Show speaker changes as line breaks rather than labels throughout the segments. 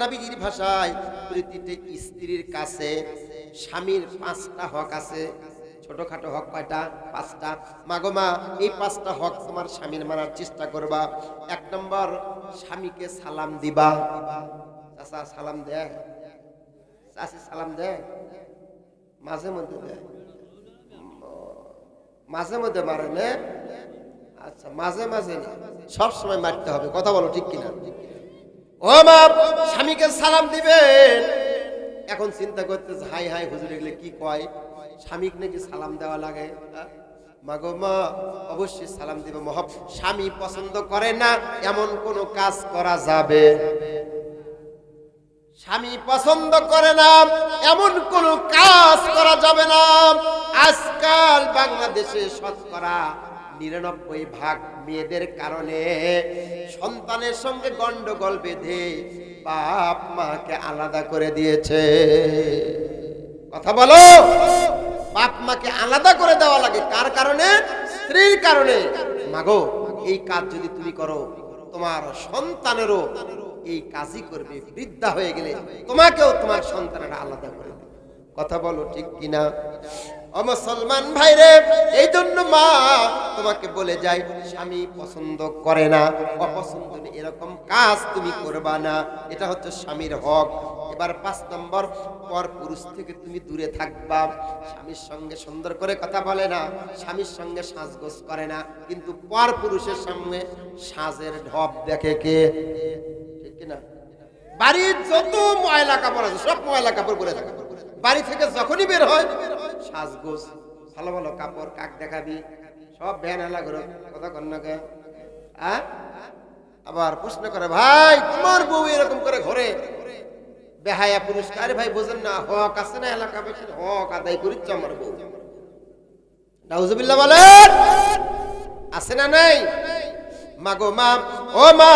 নবীজির ভাষায় প্রতিটি স্ত্রীর কাছে স্বামীর পাঁচটা হক আছে। ছোটখাটো হক কয়টা? পাঁচটা। মাগো মা, এই পাঁচটা হক তোমার স্বামীর মানার চেষ্টা করবা। এক নম্বর, স্বামীকে সালাম দিবা। চাচা, সালাম দেয় চাষি সালাম দেয় মাঝে মধ্যে দেয় মাঝে মধ্যে মারে আচ্ছা মাঝে মাঝে সব সময় মারতে হবে। কথা বলো ঠিক কিনা? ও মা স্বামীকে সালাম দিবেন। এখন চিন্তা করতেছে, হাই হাই, হুজুর, এগুলো কি কয়? স্বামীকে নাকি সালাম দেওয়া লাগে? হ্যাঁ? মা গো, মা, অবশ্যই সালাম দিবে, মহব। স্বামী পছন্দ করে না, এমন কোন কাজ করা যাবে? স্বামী পছন্দ করে না, এমন কোন কাজ করা যাবে না। আজকাল বাংলাদেশে শতকরা নিরানব্বই ভাগ মেয়েদের কারণে সন্তানের সঙ্গে গন্ডগোল বেঁধে বাপ মাকে আলাদা করে দিয়েছে। কথা বলো? বাপ মাকে আলাদা করে দেওয়া লাগে। কার কারণে? স্ত্রীর কারণে। মাগো, এই কাজ যদি তুমি করো, তোমার সন্তানেরও এই কাজই করবে। বৃদ্ধা হয়ে গেলে তোমাকেও তোমার সন্তানেরা আলাদা করে কথা বলো ঠিক কিনা? মুসলমান ভাইরে এই জন্য মা তোমাকে বলে যায়, স্বামী পছন্দ করে না অপছন্দ এরকম কাজ তুমি করবা না, এটা হচ্ছে স্বামীর হক। এবার পাঁচ নম্বর, পর পুরুষ থেকে তুমি দূরে থাকবা। স্বামীর সঙ্গে সুন্দর করে কথা বলে না, স্বামীর সঙ্গে সাজগোজ করে না, কিন্তু পর পুরুষের সামনে সাজের ঢপ দেখে কে? ঠিক না বাড়ির যত ময়লা কাপড় আছে, সব ময়লা কাপড় পরে থাকে। বাড়ি থেকে যখনই বের হয় সাজগোজ, ভালো ভালো কাপড়, কাক দেখাবি, সব ভ্যান এলা ঘুরো কথা কন্যাকে হ্যাঁ আবার প্রশ্ন করে, ভাই, তোমার বউ এরকম করে ঘরে? বেহায়া পুরস্কার ভাই, বোঝেন না, হক আছে না এলাকা বেশি হক আদায় করিচ্ছে আমার বউ? নাউজুবিল্লাহ বলেন, আছে না নাই? মাগো, মা, ও মা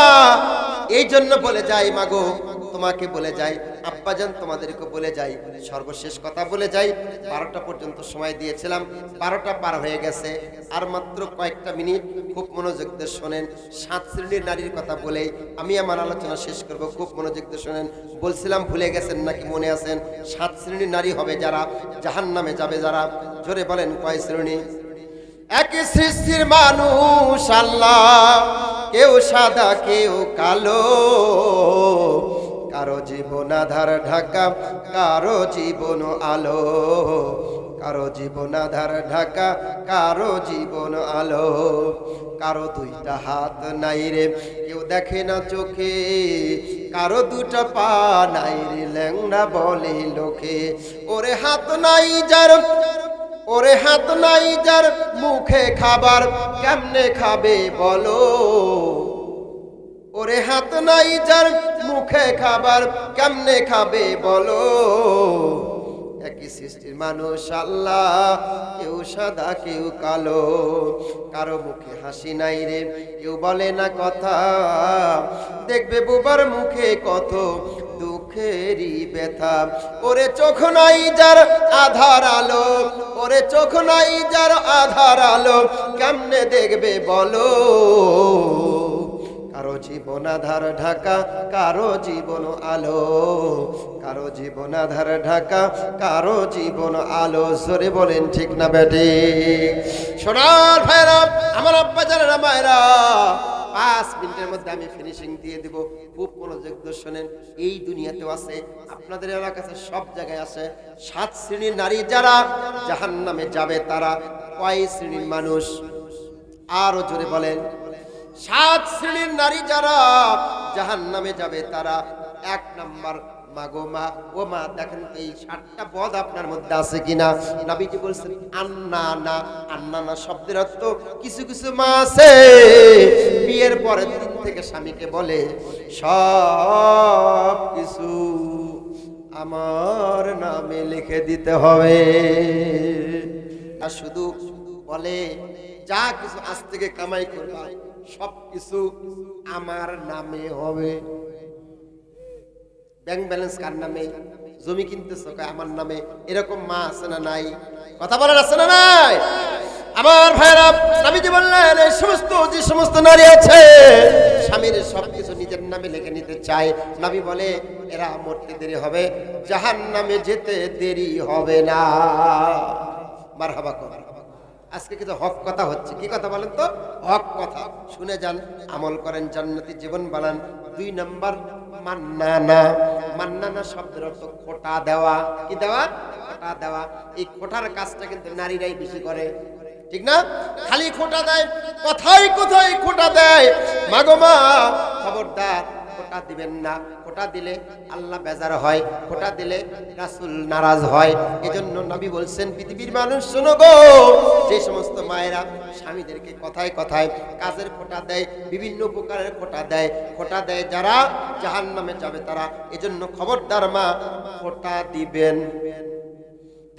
এই জন্য বলে যাই মাগো তোমাকে বলে যাই আব্বাজান তোমাদেরকে বলে যাই, সর্বশেষ কথা বলে যাই। বারোটা পর্যন্ত সময় দিয়েছিলাম, বারোটা পার হয়ে গেছে। আর মাত্র কয়েকটা মিনিট, খুব মনোযোগ দিয়ে শোনেন, সাত শ্রেণির নারীর কথা বলে আমি আমার আলোচনা শেষ করব। খুব মনোযোগ দিয়ে শোনেন, বলছিলাম ভুলে গেছেন নাকি মনে আছেন? সাত শ্রেণির নারী হবে যারা জাহান নামে যাবে যারা। জোরে বলেন, কয় শ্রেণি? একই সৃষ্টির মানুষ, আল্লাহ, কেউ সাদা, কেউ কালো। কারও জীবন আধার ঢাকা, কারও জীবন আলো। কারও জীবন আধার ঢাকা, কারও জীবন আলো। কারও দুইটা হাত নাই রে, কেউ দেখে না চোখে। কারও দুটা পা নাই রে, ল্যাংড়া বলে লোকে। ওরে হাত নাই যার, ওরে হাত নাই যার, মুখে খাবার কেমনে খাবে বলো? ওরে হাত নাই যার মুখে খাবার কেমনে খাবে বলো? একই সৃষ্টির মানুষ আল্লাহ, কেউ সাদা, কেউ কালো। কারও মুখে হাসি নাই রে, কেউ বলে না কথা। দেখবে বুবার মুখে কত দুঃখেরই ব্যথা। ওরে চোখ নাই যার আধার আলো, ওরে চোখ নাই যার আধার আলো, কেমনে দেখবে বলো? কারও জীবন আধার ঢাকা, কারও জীবন আলো। কারও জীবন আধার ঢাকা, কারও জীবন আলো। সরে বলেন, ঠিক না বেটি? সোনার ভাইরা, আমার আব্বা মায়েরা, পাঁচ মিনিটের মধ্যে আমি ফিনিশিং দিয়ে দিব। খুব মনোযোগ শোনেন, এই দুনিয়াতেও আছে, আপনাদের এলাকাতে সব জায়গায় আছে। সাত শ্রেণির নারী যারা জাহান নামে যাবে, তারা কয় শ্রেণির মানুষ? আরও জোরে বলেন। সাত শ্রেণির নারী যারা জাহান নামে যাবে, তারা এক নাম্বার। মাগো মা, ও মা, দেখেন এই সাতটা পদ আপনার মধ্যে আছে কিনা? নাবিজি বলছেন, আন্না না আন্না না শব্দের অর্থ কিছু কিছু মা আছে। বিয়ের পরের দিন থেকে স্বামীকে বলে, সব কিছু আমার নামে লিখে দিতে হবে। আর শুধু বলে, যা কিছু আজ থেকে কামাই করবা সব কিছু আমার নামে হবে। ব্যাংক ব্যালেন্স কার নামে? জমি কিনতেছ, কয় আমার নামে। এরকম মা আছে না নাই? কথা বলার আছে না নাই? আমার ভাইরা নবীজি বললেন, এই সমস্ত, যে সমস্ত নারী আছে, স্বামীর সবকিছু নিজের নামে লিখে নিতে চায়। নাবি বলে, এরা মরতে দেরি হবে জাহান নামে যেতে দেরি হবে না। মারহাবা কর। আজকে কিন্তু হক কথা হচ্ছে। কি কথা বলেন তো? হক কথা। শুনে যান, আমল করেন, জান্নাতি জীবন বানান। দুই নাম্বার, মান্নানা। মান্নানা শব্দের অর্থ খোটা দেওয়া। কি দেওয়া? খোটা দেওয়া। এই খোটার কাজটা কিন্তু নারীরাই বেশি করে। ঠিক না? খালি খোটা দেয়। কোথায় কোথায় খোটা দেয়? মাগো মা, খবরদার, খোটা দিবেন না। খোটা দিলে আল্লাহ বেজার হয়, খোটা দিলে রাসুল নারাজ হয়। এজন্য নবী বলছেন, পৃথিবীর মানুষ শোনো গো, যে সমস্ত মায়েরা স্বামীদেরকে কথায় কথায় কাজের খোটা দেয়, বিভিন্ন প্রকারের খোটা দেয় খোটা দেয় যারা জাহান নামে যাবে তারা। এজন্য খবরদার মা, খোটা দিবেন।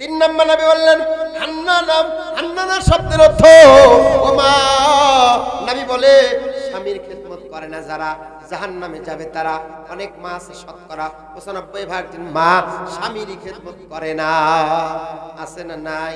তিন নম্বর নবী বললেন, হান্নানা হান্নানা শব্দের অর্থ, ও মা স্বামীর খেদমত করে না যারা জাহান নামে যাবে তারা অনেক মা শতকরা পঁচানব্বই ভাগ মা স্বামীর খেদমত করে না, আছে না নাই?